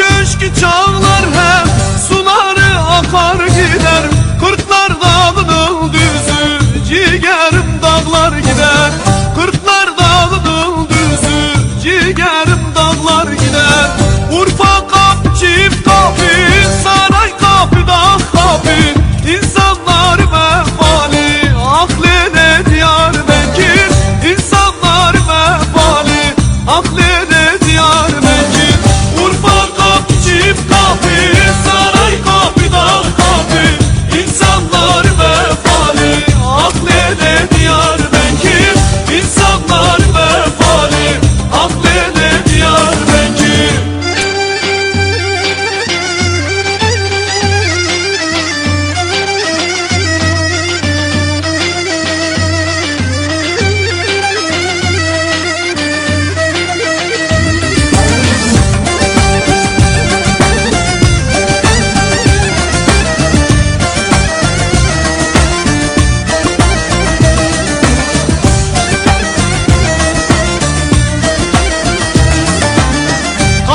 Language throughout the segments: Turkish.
eski çağlar hep Suları akar gider. Kırklar dağının düzü Ciğerim dağlar gider. Kırklar dağının düzü Ciğerim dağlar gider. Urfa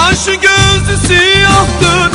Kaşı gözü siyahtır